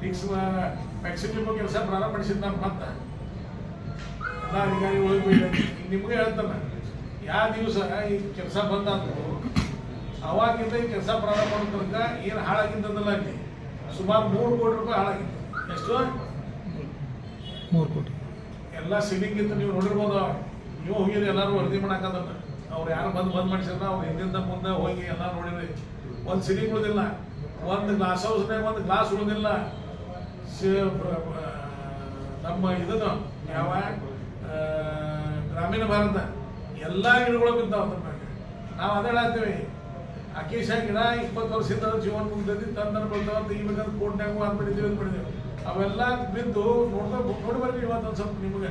Fix maximum ಕೆಲಸ ಪ್ರಾರಂಭ ಮಾಡಿಸಿದ್ ನಾನು ಮತ್ತೆ. ಎಲ್ಲ ಅಧಿಕಾರಿಗಳು ನಿಮ್ಗೆ ಹೇಳ್ತಾನೆ. ಯಾವ ದಿವಸ ಈ ಕೆಲಸ ಬಂದಾದ್ರು ಅವಾಗಿಂದ ಈ ಕೆಲಸ ಪ್ರಾರಂಭ ಮಾಡೋ ತನಕ ಏನು ಹಾಳಾಗಿದ್ದಲ್ಲ ಅಲ್ಲಿ. ಸುಮಾರು ಮೂರು ಕೋಟಿ ರೂಪಾಯಿ ಹಾಳಾಗಿತ್ತು. ಎಷ್ಟು? ಮೂರು ಕೋಟಿ. ಎಲ್ಲ ಸಿಲಿಂಗ್ ಇತ್ತು. ನೀವು ನೋಡಿರ್ಬೋದು ನೀವು ಹೋಗಿರಿ ಎಲ್ಲರೂ ವರದಿ ಮಾಡಾಕದನ್ನ ಅವ್ರು ಯಾರು ಬಂದು ಬಂದ್ ಮಾಡಿಸಿದ್ರೆ ಅವ್ರು ಹಿಂದಿಂದ ಮುಂದೆ ಹೋಗಿ ಎಲ್ಲ ನೋಡಿರಿ ಒಂದು ಸಿಲಿಂಗ್ ಉಳಿದಿಲ್ಲ. ಒಂದು ಗ್ಲಾಸ್ ಹೌಸ್ನಾಗ ಒಂದು ಗ್ಲಾಸ್ ಉಳಿದಿಲ್ಲ. ನಮ್ಮ ಇದನ್ನು ಯಾವ ಗ್ರಾಮೀಣ ಭಾರತ, ಎಲ್ಲ ಗಿಡಗಳು ಬಿದ್ದಾವ ನಾವು ಅದೇ ಹೇಳ್ತೀವಿ ಅಕೇಶ ಗಿಡ ಇಪ್ಪತ್ತು ವರ್ಷದಿಂದ ಜೀವನ ಮುಗ್ದೈತಿ, ತಂದನ ಬರ್ತಾವ ತೆಗಿಬೇಕಂತ ಕೋಟ್ನಾಗ ಅಂತ ಬಿಡಿದ್ವಿ ಅಂತ ಬಿಡಿದ್ವಿ ಅವೆಲ್ಲ ಬಿದ್ದು ನೋಡ್ತಾ ನೋಡಿ ಬರ್ರಿ ಇವತ್ತು ಒಂದು ಸ್ವಲ್ಪ ನಿಮಗೆ.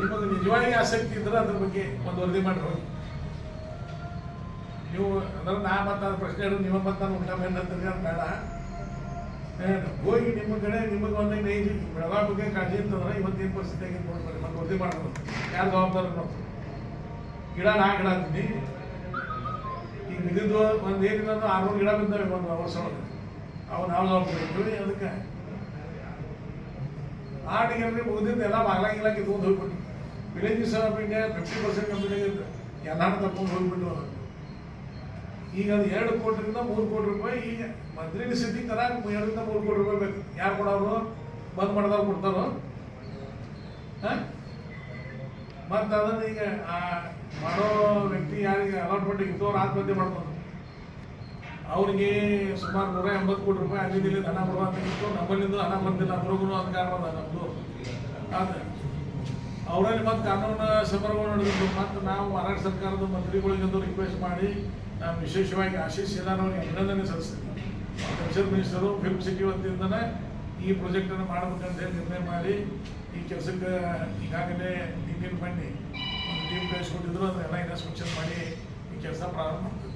ನಿಮಗೆ ನಿಜವಾಗಿ ಆಸಕ್ತಿ ಇದ್ರೆ ಅದ್ರ ಬಗ್ಗೆ ಒಂದು ವರದಿ ಮಾಡ್ರು ನೀವು, ಅಂದ್ರೆ ನಾ ಮತ್ತೆ ಪ್ರಶ್ನೆ ನೀವು ಮತ್ತೆ ನಾನು ಊಟ ಅಂತ ಬೇಡ. ಹೋಗಿ ನಿಮ್ಮ ಕಡೆ, ನಿಮಗೆ ಒಂದು ನೈಜ ಬೆಳಗಾವಿ ಬಗ್ಗೆ ಕಾಳಜಿ ಅಂತಂದ್ರೆ ಇವತ್ತೇನು ಪರಿಸ್ಥಿತಿ ಆಗಿತ್ತು ನೋಡಿ ಬರ್ರಿ ಮತ್ತೆ ವರದಿ ಮಾಡೋದು ಯಾರು ಜವಾಬ್ದಾರ ನಾವು? ಗಿಡ ನಾ ಗಿಡ ಅಂತೀನಿ ಈಗ ಬಿದ್ದಿದ್ದು ಒಂದು ಏನಿಲ್ಲ ಅಂದ್ರೆ ಆರ್ನೂರು ಗಿಡ ಬಿದ್ದಾವೆ ಒಂದು ವರ್ಷ ಒಳಗೆ. ಅವು ನಾವು ಜವಾಬ್ದಾರಿ ಅದಕ್ಕೆ. ಆ ಡಿಗ್ರಿ ಮುಗಿದಿದ್ದು ಎಲ್ಲ ಬಾಗ್ಲಾಗಿಲ್ಲ ಗಿಲ ಕಿತ್ಕೊಂಡು ಹೋಗ್ಬಿಟ್ಟು village of India fifty percent company ಎಲ್ಲ ತಗೊಂಡು ಹೋಗ್ಬಿಟ್ಟು ಈಗ ಅದು ಎರಡು ಕೋಟಿಯಿಂದ ಮೂರು ಕೋಟಿ ರೂಪಾಯಿ ಈಗ ಮಂತ್ರಿ ಸಿಟಿ ತರಕ ಎರಡರಿಂದ ಮೂರು ಕೋಟಿ ರೂಪಾಯಿ ಬೇಕು. ಯಾರು ಕೊಡೋರು? ಬಂದ್ ಮಾಡಿದವ್ರು ಕೊಡ್ತಾರೋ? ಮತ್ತು ಅದನ್ನ ಈಗ ಮಾಡೋ ವ್ಯಕ್ತಿ ಯಾರಿಗೆ ಅಲಾಟ್ಮೆಂಟ್ ಇದ್ದವ್ರು ಆತ್ಮಹತ್ಯೆ ಮಾಡ್ಬೋದು. ಅವ್ರಿಗೆ ಸುಮಾರು ನೂರ ಎಂಬತ್ತು ಕೋಟಿ ರೂಪಾಯಿ ಅಲ್ಲಿ ಇಲ್ಲಿ ಹಣ ಇತ್ತು. ನಮ್ಮಲ್ಲಿಂದ ಹಣ ಬಂದಿಲ್ಲ. ಅದ್ರಗೂ ಅದು ಕಾರಣ ನಮ್ಮದು ಆದ್ರೆ ಅವರಲ್ಲಿ ಮತ್ತೆ ಕಾನೂನು ಸಮರಗಳು ನಡೆದಿದ್ದು ಮತ್ತು ನಾವು ಮಹಾರಾಷ್ಟ್ರ ಸರ್ಕಾರದ ಮಂತ್ರಿಗಳಿಗೊಂದು ರಿಕ್ವೆಸ್ಟ್ ಮಾಡಿ ನಾನು ವಿಶೇಷವಾಗಿ ಆಶೀಶ್ ಶೇಲಾರ್ ಅವರಿಗೆ ಅಭಿನಂದನೆ ಸಲ್ಲಿಸ್ತೀನಿ. ಕಲ್ಚರ್ ಮಿನಿಸ್ಟರು ಫಿಲ್ಮ್ ಸಿಟಿ ವತಿಯಿಂದನೇ ಈ ಪ್ರಾಜೆಕ್ಟನ್ನು ಮಾಡಬೇಕಂತ ಹೇಳಿ ನಿರ್ಣಯ ಮಾಡಿ ಈ ಕೆಲಸಕ್ಕೆ ಈಗಾಗಲೇ ಇಂಡಿಯನ್ ಬನ್ನಿ ಒಂದು ಟೀಮ್ ಕಳಿಸ್ಕೊಟ್ಟಿದ್ರು, ಅದನ್ನೆಲ್ಲ ಇನ್ಸ್ಪೆಕ್ಷನ್ ಮಾಡಿ ಈ ಕೆಲಸ ಪ್ರಾರಂಭ ಮಾಡ್ತೀವಿ.